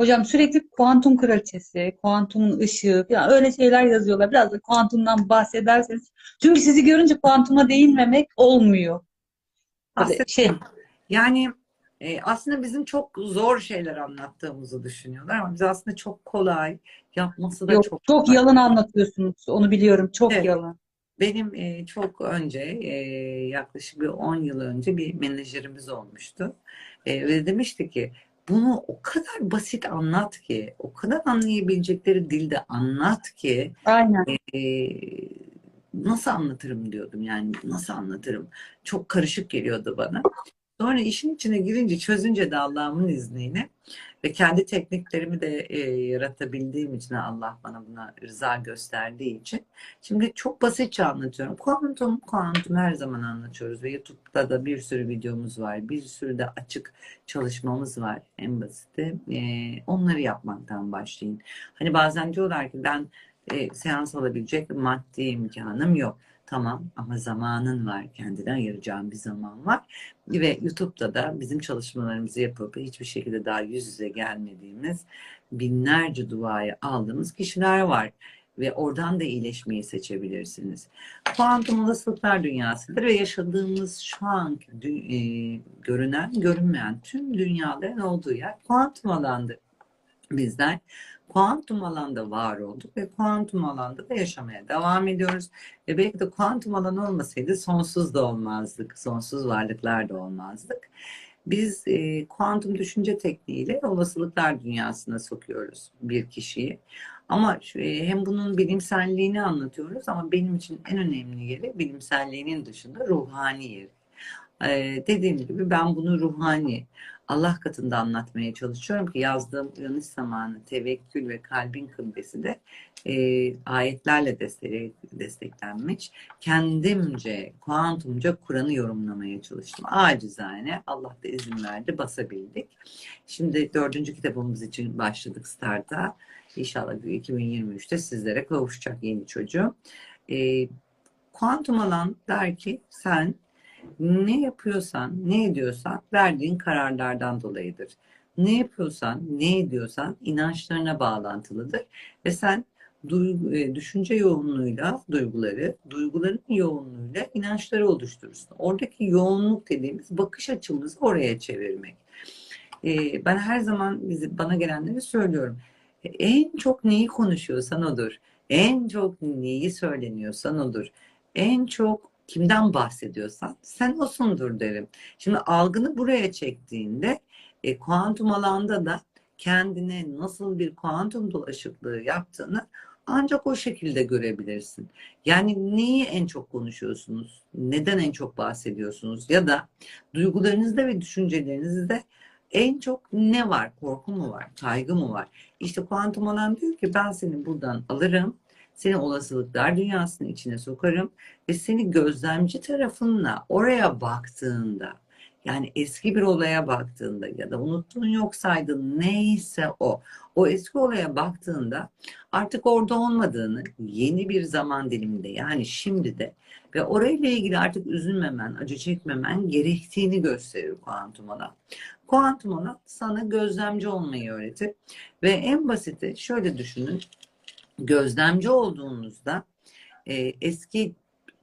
Hocam sürekli kuantum kraliçesi, kuantumun ışığı falan öyle şeyler yazıyorlar. Biraz da kuantumdan bahsederseniz. Çünkü sizi görünce kuantuma değinmemek olmuyor. Aslında şey, yani e, aslında bizim çok zor şeyler anlattığımızı düşünüyorlar ama biz aslında çok kolay, yapması da yok çok çok kolay. yalın anlatıyorsunuz. Onu biliyorum. Çok Evet. yalın. Benim e, çok önce e, yaklaşık bir 10 yıl önce bir menajerimiz olmuştu. E, ve demişti ki bunu o kadar basit anlat ki, o kadar anlayabilecekleri dilde anlat ki Aynen. e, nasıl anlatırım diyordum yani nasıl anlatırım çok karışık geliyordu bana. Sonra işin içine girince çözünce de Allah'ın izniyle ve kendi tekniklerimi de e, yaratabildiğim için Allah bana buna rıza gösterdiği için şimdi çok basitçe anlatıyorum. Kuantum, kuantum her zaman anlatıyoruz ve YouTube'da da bir sürü videomuz var. Bir sürü de açık çalışmamız var en basiti. E, onları yapmaktan başlayın. Hani bazen diyorlar ki ben e, seans alabilecek maddi imkanım yok. Tamam ama zamanın var. Kendine ayıracağın bir zaman var. Ve YouTube'da da bizim çalışmalarımızı yapıp hiçbir şekilde daha yüz yüze gelmediğimiz binlerce duayı aldığımız kişiler var. Ve oradan da iyileşmeyi seçebilirsiniz. Kuantum olasılıklar dünyasıdır ve yaşadığımız şu dü- e, görünen, görünmeyen tüm dünyaların olduğu yer kuantum alandır. Bizler kuantum alanda var olduk ve kuantum alanda da yaşamaya devam ediyoruz. Ve belki de kuantum alan olmasaydı sonsuz da olmazdık. Sonsuz varlıklar da olmazdık. Biz e, kuantum düşünce tekniğiyle olasılıklar dünyasına sokuyoruz bir kişiyi. Ama şu- e, hem bunun bilimselliğini anlatıyoruz ama benim için en önemli yeri bilimselliğinin dışında ruhani yeri. Dediğim gibi ben bunu ruhani, Allah katında anlatmaya çalışıyorum ki yazdığım uyanış zamanı, tevekkül ve kalbin kıblesi de e, ayetlerle destek, desteklenmiş. Kendimce, kuantumca Kur'an'ı yorumlamaya çalıştım. Acizane Allah da izin verdi, basabildik. Şimdi dördüncü kitabımız için başladık Start'a. İnşallah 2023'te sizlere kavuşacak yeni çocuğum. E, kuantum alan der ki sen ne yapıyorsan, ne ediyorsan verdiğin kararlardan dolayıdır. Ne yapıyorsan, ne ediyorsan inançlarına bağlantılıdır. Ve sen duygu, e, düşünce yoğunluğuyla duyguları, duyguların yoğunluğuyla inançları oluşturursun. Oradaki yoğunluk dediğimiz bakış açımızı oraya çevirmek. E, ben her zaman bana gelenleri söylüyorum. En çok neyi konuşuyorsan odur. En çok neyi söyleniyorsan odur. En çok kimden bahsediyorsan sen osundur derim. Şimdi algını buraya çektiğinde e, kuantum alanda da kendine nasıl bir kuantum dolaşıklığı yaptığını ancak o şekilde görebilirsin. Yani neyi en çok konuşuyorsunuz? Neden en çok bahsediyorsunuz? Ya da duygularınızda ve düşüncelerinizde en çok ne var? Korku mu var? Kaygı mı var? İşte kuantum alan diyor ki ben seni buradan alırım. Seni olasılıklar dünyasının içine sokarım ve seni gözlemci tarafınla oraya baktığında yani eski bir olaya baktığında ya da unuttuğun yok saydığın neyse o o eski olaya baktığında artık orada olmadığını yeni bir zaman diliminde yani şimdi de ve orayla ilgili artık üzülmemen, acı çekmemen gerektiğini gösterir kuantum alan. Kuantum alan sana gözlemci olmayı öğretir ve en basiti şöyle düşünün gözlemci olduğunuzda e, eski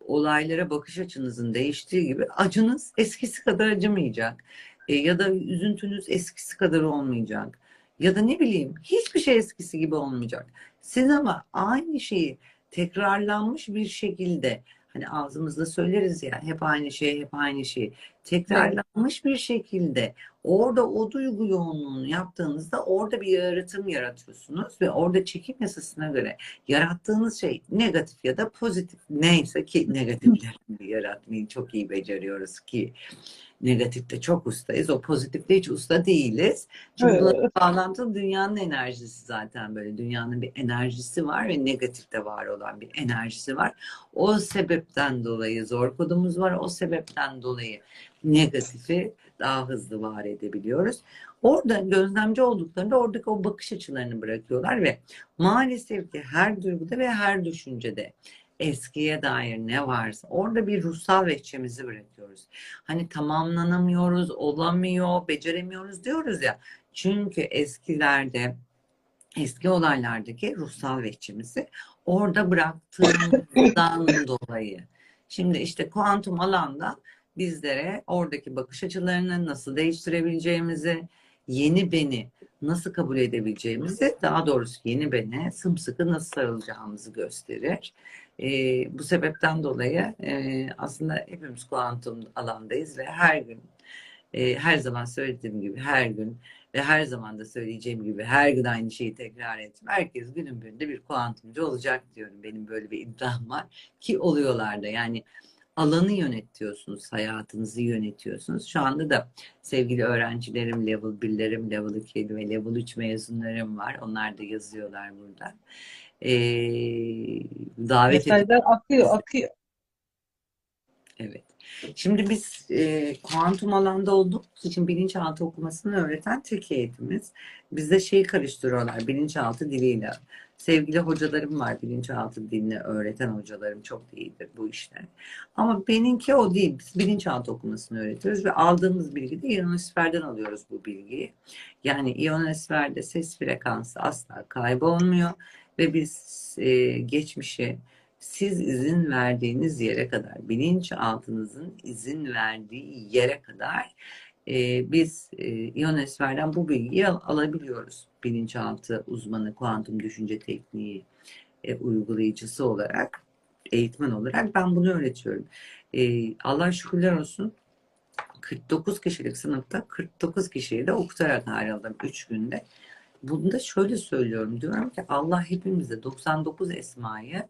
olaylara bakış açınızın değiştiği gibi acınız eskisi kadar acımayacak. E, ya da üzüntünüz eskisi kadar olmayacak. Ya da ne bileyim hiçbir şey eskisi gibi olmayacak. Siz ama aynı şeyi tekrarlanmış bir şekilde hani ağzımızda söyleriz ya hep aynı şey hep aynı şey. Tekrarlanmış bir şekilde orada o duygu yoğunluğunu yaptığınızda orada bir yaratım yaratıyorsunuz ve orada çekim yasasına göre yarattığınız şey negatif ya da pozitif. Neyse ki negatiflerini yaratmayı çok iyi beceriyoruz ki negatifte çok ustayız. O pozitifte hiç usta değiliz. Çünkü Evet. bunun bağlantılı dünyanın enerjisi zaten böyle. Dünyanın bir enerjisi var ve negatifte var olan bir enerjisi var. O sebepten dolayı zor kodumuz var. O sebepten dolayı negatifi daha hızlı var edebiliyoruz. Orada gözlemci olduklarında oradaki o bakış açılarını bırakıyorlar ve maalesef ki her duyguda ve her düşüncede eskiye dair ne varsa orada bir ruhsal vehçemizi bırakıyoruz. Hani tamamlanamıyoruz, olamıyor, beceremiyoruz diyoruz ya. Çünkü eskilerde eski olaylardaki ruhsal vehçimizi orada bıraktığımızdan dolayı. Şimdi işte kuantum alanda bizlere oradaki bakış açılarını nasıl değiştirebileceğimizi, yeni beni nasıl kabul edebileceğimizi, daha doğrusu yeni bene sımsıkı nasıl sarılacağımızı gösterir. Ee, bu sebepten dolayı e, aslında hepimiz kuantum alandayız ve her gün, e, her zaman söylediğim gibi her gün ve her zaman da söyleyeceğim gibi her gün aynı şeyi tekrar ettim. Herkes günün birinde bir kuantumcu olacak diyorum. Benim böyle bir iddiam var ki oluyorlar da yani alanı yönetiyorsunuz, hayatınızı yönetiyorsunuz. Şu anda da sevgili öğrencilerim, level 1'lerim, level 2 ve level 3 mezunlarım var. Onlar da yazıyorlar burada. Ee, davet edip Mesajlar akıyor, akıyor. Evet. Şimdi biz e, kuantum alanda olduğumuz için bilinçaltı okumasını öğreten tek eğitimimiz. Bizde şeyi karıştırıyorlar bilinçaltı diliyle. Sevgili hocalarım var bilinçaltı dilini öğreten hocalarım çok iyidir bu işte. Ama benimki o değil. Biz bilinçaltı okumasını öğretiyoruz ve aldığımız bilgi de ionosferden alıyoruz bu bilgiyi. Yani ionosferde ses frekansı asla kaybolmuyor ve biz e, geçmişe siz izin verdiğiniz yere kadar, bilinçaltınızın izin verdiği yere kadar e, biz e, ionosferden bu bilgiyi al- alabiliyoruz. Bilinçaltı uzmanı, kuantum düşünce tekniği e, uygulayıcısı olarak, eğitmen olarak ben bunu öğretiyorum. E, Allah şükürler olsun 49 kişilik sınıfta 49 kişiyi de okutarak ayrıldım 3 günde. Bunda şöyle söylüyorum diyorum ki Allah hepimize 99 esmayı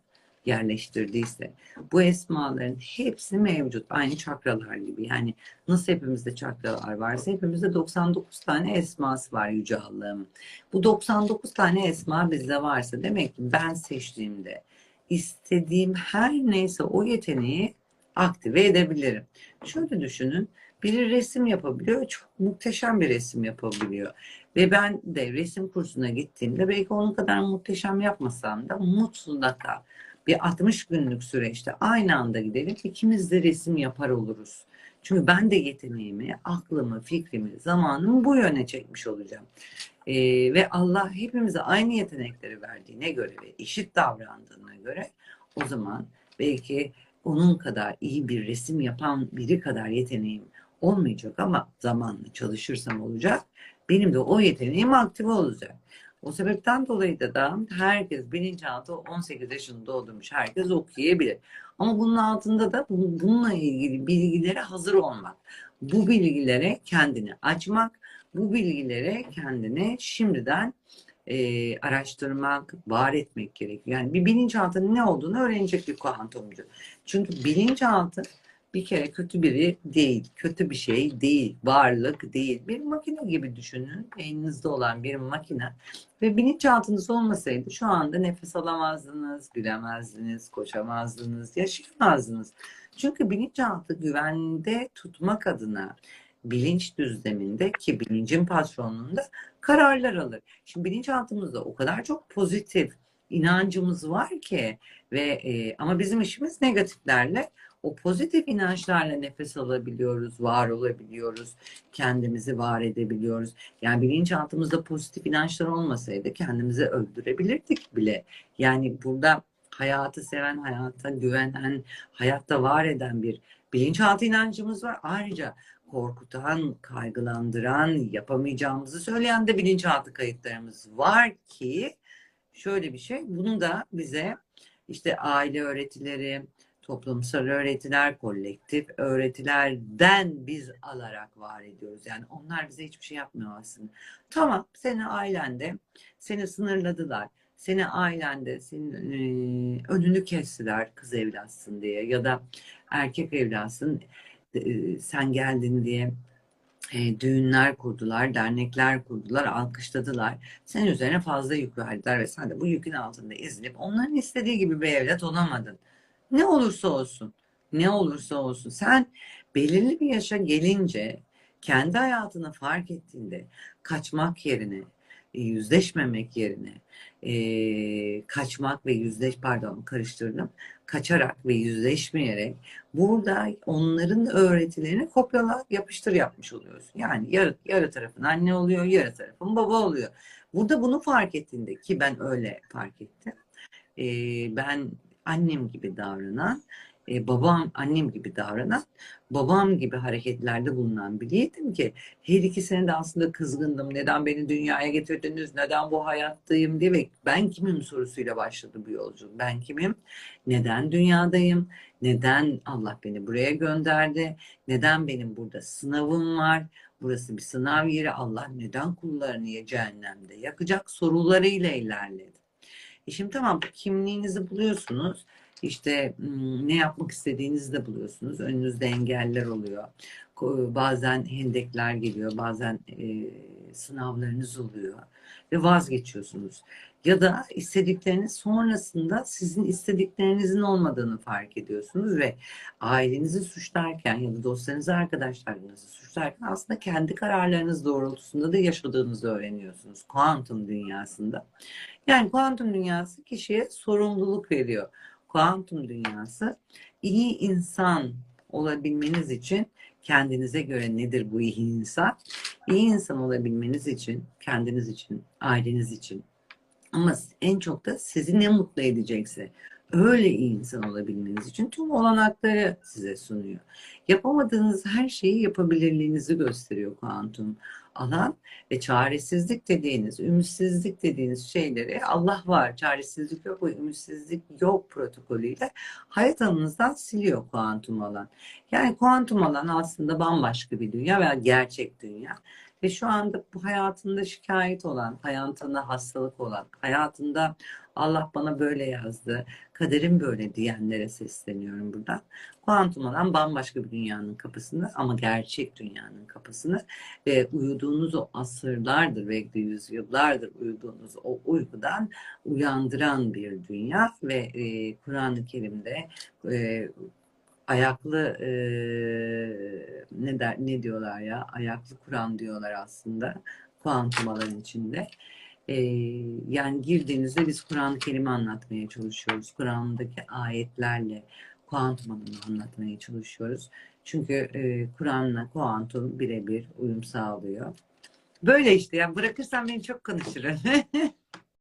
yerleştirdiyse bu esmaların hepsi mevcut. Aynı çakralar gibi. Yani nasıl hepimizde çakralar varsa hepimizde 99 tane esması var Yüce Allah'ın. Bu 99 tane esma bizde varsa demek ki ben seçtiğimde istediğim her neyse o yeteneği aktive edebilirim. Şöyle düşünün. Biri resim yapabiliyor. Çok muhteşem bir resim yapabiliyor. Ve ben de resim kursuna gittiğimde belki onun kadar muhteşem yapmasam da mutlaka bir 60 günlük süreçte aynı anda gidelim ikimiz de resim yapar oluruz. Çünkü ben de yeteneğimi, aklımı, fikrimi, zamanımı bu yöne çekmiş olacağım. Ee, ve Allah hepimize aynı yetenekleri verdiğine göre ve eşit davrandığına göre o zaman belki onun kadar iyi bir resim yapan biri kadar yeteneğim olmayacak ama zamanla çalışırsam olacak. Benim de o yeteneğim aktive olacak. O sebepten dolayı da, da herkes bilinçaltı 18 yaşında doldurmuş. Herkes okuyabilir. Ama bunun altında da bu- bununla ilgili bilgilere hazır olmak. Bu bilgilere kendini açmak. Bu bilgilere kendini şimdiden e, araştırmak, var etmek gerekiyor. Yani bir bilinçaltının ne olduğunu öğrenecek bir kuantumcu. Çünkü bilinçaltı bir kere kötü biri değil, kötü bir şey değil, varlık değil. Bir makine gibi düşünün. Elinizde olan bir makine. Ve bilinçaltınız olmasaydı şu anda nefes alamazdınız, gülemezdiniz, koşamazdınız, yaşayamazdınız. Çünkü bilinçaltı güvende tutmak adına bilinç düzleminde ki bilincin patronluğunda kararlar alır. Şimdi bilinçaltımızda o kadar çok pozitif inancımız var ki ve e, ama bizim işimiz negatiflerle o pozitif inançlarla nefes alabiliyoruz, var olabiliyoruz, kendimizi var edebiliyoruz. Yani bilinçaltımızda pozitif inançlar olmasaydı kendimizi öldürebilirdik bile. Yani burada hayatı seven, hayata güvenen, hayatta var eden bir bilinçaltı inancımız var. Ayrıca korkutan, kaygılandıran, yapamayacağımızı söyleyen de bilinçaltı kayıtlarımız var ki şöyle bir şey, bunu da bize işte aile öğretileri, toplumsal öğretiler, kolektif öğretilerden biz alarak var ediyoruz. Yani onlar bize hiçbir şey yapmıyor aslında. Tamam, seni ailende, seni sınırladılar. Seni ailende, senin e, önünü kestiler kız evlatsın diye ya da erkek evlatsın e, sen geldin diye e, düğünler kurdular, dernekler kurdular, alkışladılar. Senin üzerine fazla yük verdiler ve sen de bu yükün altında ezilip onların istediği gibi bir evlat olamadın. Ne olursa olsun, ne olursa olsun sen belirli bir yaşa gelince kendi hayatını fark ettiğinde kaçmak yerine e, yüzleşmemek yerine e, kaçmak ve yüzleş pardon karıştırdım kaçarak ve yüzleşmeyerek burada onların öğretilerini kopyala yapıştır yapmış oluyorsun. Yani yarı, yarı tarafın anne oluyor, yarı tarafın baba oluyor. Burada bunu fark ettiğinde ki ben öyle fark ettim. E, ben annem gibi davranan, e, babam annem gibi davranan, babam gibi hareketlerde bulunan biriydim ki her ikisine de aslında kızgındım. Neden beni dünyaya getirdiniz? Neden bu hayattayım ve ben kimim sorusuyla başladı bu yolculuk. Ben kimim? Neden dünyadayım? Neden Allah beni buraya gönderdi? Neden benim burada sınavım var? Burası bir sınav yeri. Allah neden kullarını cehennemde yakacak sorularıyla ilerledi. E şimdi tamam kimliğinizi buluyorsunuz. İşte ne yapmak istediğinizi de buluyorsunuz. Önünüzde engeller oluyor. Bazen hendekler geliyor. Bazen e, sınavlarınız oluyor. Ve vazgeçiyorsunuz. Ya da istedikleriniz sonrasında sizin istediklerinizin olmadığını fark ediyorsunuz ve ailenizi suçlarken ya da dostlarınızı, arkadaşlarınızı suçlarken aslında kendi kararlarınız doğrultusunda da yaşadığınızı öğreniyorsunuz. Kuantum dünyasında. Yani kuantum dünyası kişiye sorumluluk veriyor. Kuantum dünyası iyi insan olabilmeniz için kendinize göre nedir bu iyi insan? İyi insan olabilmeniz için, kendiniz için, aileniz için ama en çok da sizi ne mutlu edecekse öyle iyi insan olabilmeniz için tüm olanakları size sunuyor. Yapamadığınız her şeyi yapabilirliğinizi gösteriyor kuantum alan ve çaresizlik dediğiniz, ümitsizlik dediğiniz şeyleri Allah var, çaresizlik yok ümitsizlik yok protokolüyle hayat alanınızdan siliyor kuantum alan. Yani kuantum alan aslında bambaşka bir dünya veya gerçek dünya. Ve şu anda bu hayatında şikayet olan, hayatında hastalık olan, hayatında Allah bana böyle yazdı, kaderim böyle diyenlere sesleniyorum buradan. Kuantum olan bambaşka bir dünyanın kapısını ama gerçek dünyanın kapısını ve uyuduğunuz o asırlardır ve yüzyıllardır uyuduğunuz o uykudan uyandıran bir dünya ve e, Kur'an-ı Kerim'de e, ayaklı e, ne der ne diyorlar ya ayaklı Kur'an diyorlar aslında kuantum alanın içinde. E, yani girdiğinizde biz Kur'an-ı Kerim'i anlatmaya çalışıyoruz. Kur'an'daki ayetlerle kuantum alanını anlatmaya çalışıyoruz. Çünkü e, Kur'an'la kuantum birebir uyum sağlıyor. Böyle işte ya bırakırsan beni çok konuşurum.